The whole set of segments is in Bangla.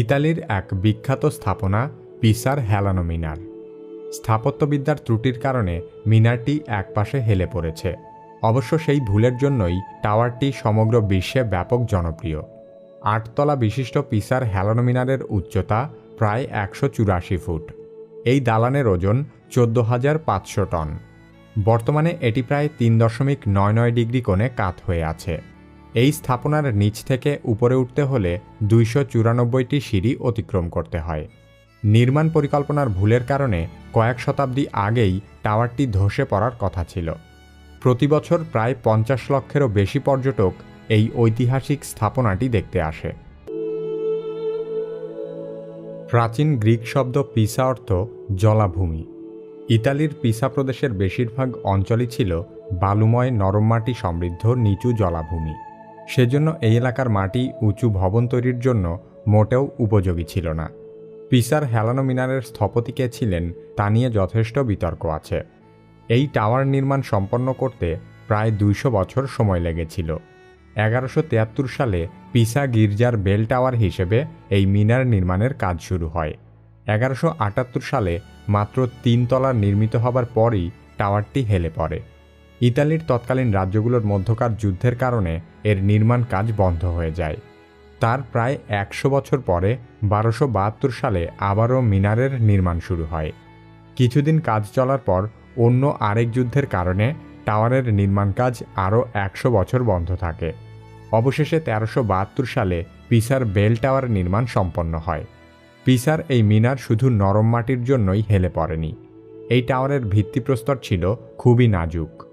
ইতালির এক বিখ্যাত স্থাপনা পিসার হেলানো মিনার। স্থাপত্যবিদ্যার ত্রুটির কারণে মিনারটি একপাশে হেলে পড়েছে। অবশ্য সেই ভুলের জন্যই টাওয়ারটি সমগ্র বিশ্বে ব্যাপক জনপ্রিয়। আটতলা বিশিষ্ট পিসার হেলানো মিনারের উচ্চতা প্রায় একশো চুরাশি ফুট। এই দালানের ওজন চোদ্দ হাজার পাঁচশো টন। বর্তমানে এটি প্রায় তিন দশমিক নয় নয় ডিগ্রি কোণে কাত হয়ে আছে। এই স্থাপনার নিচ থেকে উপরে উঠতে হলে দুইশো চুরানব্বইটি সিঁড়ি অতিক্রম করতে হয়। নির্মাণ পরিকল্পনার ভুলের কারণে কয়েক শতাব্দী আগেই টাওয়ারটি ধসে পড়ার কথা ছিল। প্রতি বছর প্রায় পঞ্চাশ লক্ষেরও বেশি পর্যটক এই ঐতিহাসিক স্থাপনাটি দেখতে আসে। প্রাচীন গ্রিক শব্দ পিসা অর্থ জলাভূমি। ইতালির পিসা প্রদেশের বেশিরভাগ অঞ্চলই ছিল বালুময় নরম মাটি সমৃদ্ধ নিচু জলাভূমি। সেজন্য এই এলাকার মাটি উঁচু ভবন তৈরির জন্য মোটেও উপযোগী ছিল না। পিসার হেলানো মিনারের স্থপতি কে ছিলেন তা নিয়ে যথেষ্ট বিতর্ক আছে। এই টাওয়ার নির্মাণ সম্পন্ন করতে প্রায় দুইশো বছর সময় লেগেছিল। এগারোশো তিয়াত্তর সালে পিসা গির্জার বেল টাওয়ার হিসেবে এই মিনার নির্মাণের কাজ শুরু হয়। এগারোশো আটাত্তর সালে মাত্র তিন তলার নির্মিত হবার পরই টাওয়ারটি হেলে পড়ে। ইতালির তৎকালীন রাজ্যগুলোর মধ্যকার যুদ্ধের কারণে এর নির্মাণ কাজ বন্ধ হয়ে যায়। তার প্রায় একশো বছর পরে বারোশো বাহাত্তর সালে আবারও মিনারের নির্মাণ শুরু হয়। কিছুদিন কাজ চলার পর অন্য আরেক যুদ্ধের কারণে টাওয়ারের নির্মাণ কাজ আরও একশো বছর বন্ধ থাকে। অবশেষে তেরোশো বাহাত্তর সালে পিসার বেল টাওয়ার নির্মাণ সম্পন্ন হয়। পিসার এই মিনার শুধু নরম মাটির জন্যই হেলে পড়েনি। এই টাওয়ারের ভিত্তিপ্রস্তর ছিল খুবই নাজুক।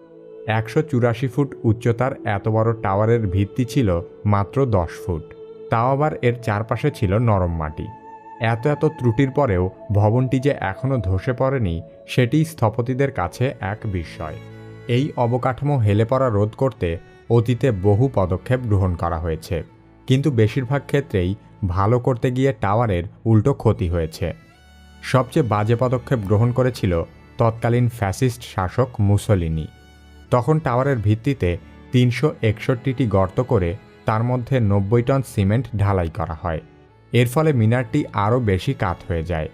একশো চুরাশি ফুট উচ্চতার এত বড় টাওয়ারের ভিত্তি ছিল মাত্র দশ ফুট। তাও আবার এর চারপাশে ছিল নরম মাটি। এত এত ত্রুটির পরেও ভবনটি যে এখনও ধসে পড়েনি, সেটি স্থপতিদের কাছে এক বিস্ময়। এই অবকাঠামো হেলে পড়া রোধ করতে অতীতে বহু পদক্ষেপ গ্রহণ করা হয়েছে। কিন্তু বেশিরভাগ ক্ষেত্রেই ভালো করতে গিয়ে টাওয়ারের উল্টো ক্ষতি হয়েছে। সবচেয়ে বাজে পদক্ষেপ গ্রহণ করেছিল তৎকালীন ফ্যাসিস্ট শাসক মুসলিনি। তখন টাওয়ারের ভিত্তিতে তিনশো একষট্টিটি গর্ত করে তার মধ্যে নব্বই টন সিমেন্ট ঢালাই করা হয়। এর ফলে মিনারটি আরও বেশি কাত হয়ে যায়।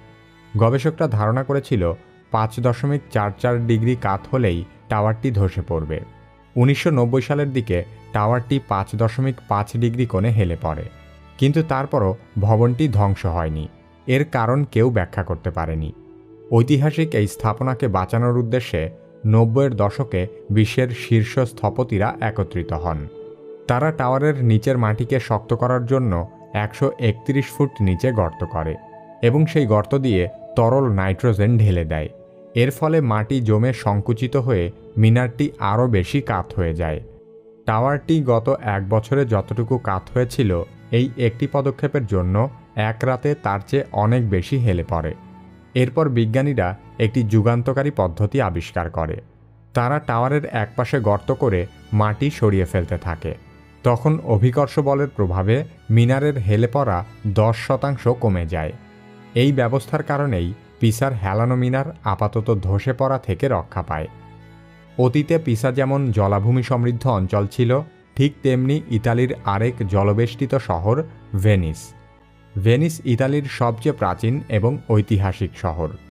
গবেষকরা ধারণা করেছিল, পাঁচ দশমিক চার চার ডিগ্রি কাত হলেই টাওয়ারটি ধসে পড়বে। উনিশশো নব্বই সালের দিকে টাওয়ারটি পাঁচ দশমিক পাঁচ ডিগ্রি কোণে হেলে পড়ে। কিন্তু তারপরও ভবনটি ধ্বংস হয়নি। এর কারণ কেউ ব্যাখ্যা করতে পারেনি। ঐতিহাসিক এই স্থাপনাকে বাঁচানোর উদ্দেশ্যে নব্বইয়ের দশকে বিশ্বের শীর্ষ স্থপতিরা একত্রিত হন। তারা টাওয়ারের নিচের মাটিকে শক্ত করার জন্য একশো একত্রিশ ফুট নিচে গর্ত করে এবং সেই গর্ত দিয়ে তরল নাইট্রোজেন ঢেলে দেয়। এর ফলে মাটি জমে সংকুচিত হয়ে মিনারটি আরও বেশি কাত হয়ে যায়। টাওয়ারটি গত এক বছরে যতটুকু কাত হয়েছিল, এই একটি পদক্ষেপের জন্য এক রাতে তার চেয়ে অনেক বেশি হেলে পড়ে। এরপর বিজ্ঞানীরা একটি যুগান্তকারী পদ্ধতি আবিষ্কার করে। তারা টাওয়ারের একপাশে গর্ত করে মাটি সরিয়ে ফেলতে থাকে। তখন অভিকর্ষ বলের প্রভাবে মিনারের হেলে পড়া দশ শতাংশ কমে যায়। এই ব্যবস্থার কারণেই পিসার হেলানো মিনার আপাতত ধসে পড়া থেকে রক্ষা পায়। অতীতে পিসা যেমন জলাভূমি সমৃদ্ধ অঞ্চল ছিল, ঠিক তেমনি ইতালির আরেক জলবেষ্টিত শহর ভেনিস। ভেনিস ইতালির সবচেয়ে প্রাচীন এবং ঐতিহাসিক শহর।